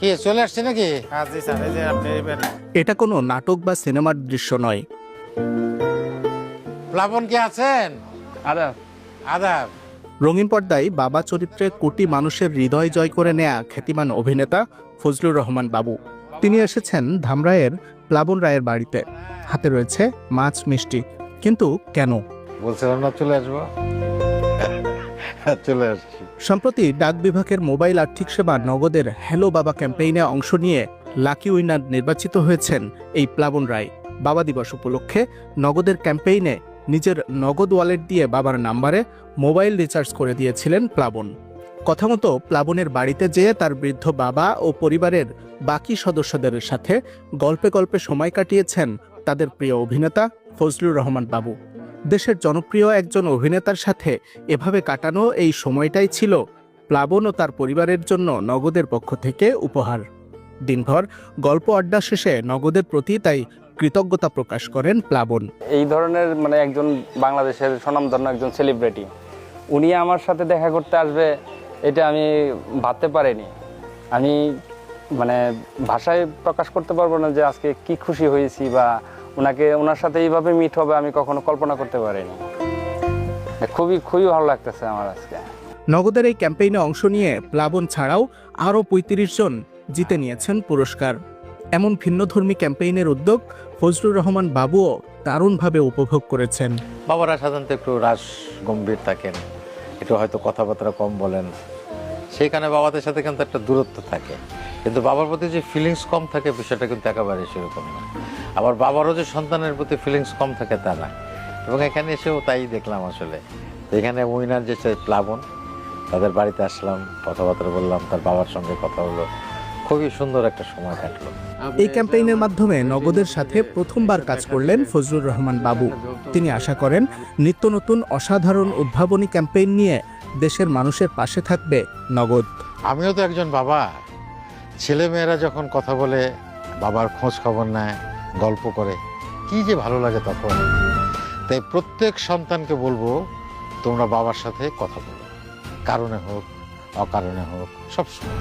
কি চলে আসছে নাকি? হ্যাঁ এটা কোনো নাটক বা সিনেমার দৃশ্য নয়। প্লাবন কি আছেন? আদা আদাব। রঙিন পর্দায় বাবা চরিত্রে কোটি মানুষের হৃদয় জয় করে নেয়া খ্যাতিমান অভিনেতা ফজলুর রহমান বাবু। তিনি এসেছেন ধামরায়ের প্লাবন রায়ের বাড়িতে। হাতে রয়েছে মাছ মিষ্টি। কিন্তু কেন? বলছিলাম না চলে আসব। চলে আসছি। সম্প্রতি ডাক বিভাগের মোবাইল আর্থিক সেবা নগদের হ্যালো বাবা ক্যাম্পেইনে অংশ নিয়ে লাকি উইনার নির্বাচিত হয়েছেন এই প্লাবন রায়। বাবা দিবস উপলক্ষে নগদের ক্যাম্পেইনে নিজের নগদ ওয়ালেট দিয়ে বাবার নাম্বারে মোবাইল রিচার্জ করে দিয়েছিলেন প্লাবন। কথা মতো প্লাবনের বাড়িতে যেয়ে তার বৃদ্ধ বাবা ও পরিবারের বাকি সদস্যদের সাথে গল্পে গল্পে সময় কাটিয়েছেন তাদের প্রিয় অভিনেতা ফজলুর রহমান বাবু। দেশের জনপ্রিয় একজন অভিনেতার সাথে এভাবে কাটানো এই সময়টাই ছিল প্লাবন ও তার পরিবারের জন্য নগদের পক্ষ থেকে উপহার। দিনভর গল্প আড্ডা শেষে নগদের প্রতি তাই কৃতজ্ঞতা প্রকাশ করেন প্লাবন। এই ধরনের মানে একজন বাংলাদেশের স্বনামধন্য একজন সেলিব্রিটি উনি আমার সাথে দেখা করতে আসবে, এটা আমি ভাবতে পারিনি। আমি মানে ভাষায় প্রকাশ করতে পারব না যে আজকে কি খুশি হয়েছি বা ওনাকে ওনার সাথে এইভাবে মিট হবে আমি কখনো কল্পনা করতে পারিনি। খুবই খুবই ভালো লাগতেছে আমার আজকে। নগদের এই ক্যাম্পেইনে অংশ নিয়ে প্লাবন ছাড়াও আরও পঁয়ত্রিশ জন জিতে নিয়েছেন পুরস্কার। এমন ভিন্নধর্মী ক্যাম্পেইনের উদ্যোগ ফজলুর রহমান বাবুও দারুণভাবে উপভোগ করেছেন। বাবারা সাধারণত একটু রাস গম্ভীর থাকেন একটু হয়তো কথাবার্তা কম বলেন। সেইখানে বাবাদের সাথে কিন্তু একটা দূরত্ব থাকে। কিন্তু বাবার প্রতি যে ফিলিংস কম থাকে বিষয়টা কিন্তু একেবারে সেরকম না। আবার বাবারও যে সন্তানের প্রতি ফিলিংস কম থাকে তা না। এবং এখানে এসেও তাই দেখলাম আসলে। এখানে উইনার যে সে প্লাবন তাদের বাড়িতে আসলাম কথাবার্তা বললাম তার বাবার সঙ্গে কথা হলো। খুবই সুন্দর একটা সময় কাটলো। এই ক্যাম্পেইনের মাধ্যমে নগদের সাথে প্রথমবার কাজ করলেন ফজলুর রহমান বাবু। তিনি আশা করেন নিত্য নতুন অসাধারণ উদ্ভাবনী ক্যাম্পেইন নিয়ে দেশের মানুষের পাশে থাকবে নগদ। আমিও তো একজন বাবা। ছেলে মেয়েরা যখন কথা বলে, বাবার খোঁজ খবর নেয়, গল্প করে, কি যে ভালো লাগে তখন। তাই প্রত্যেক সন্তানকে বলব, তোমরা বাবার সাথে কথা বলো। কারণে হোক, অকারণে হোক, সবসময়।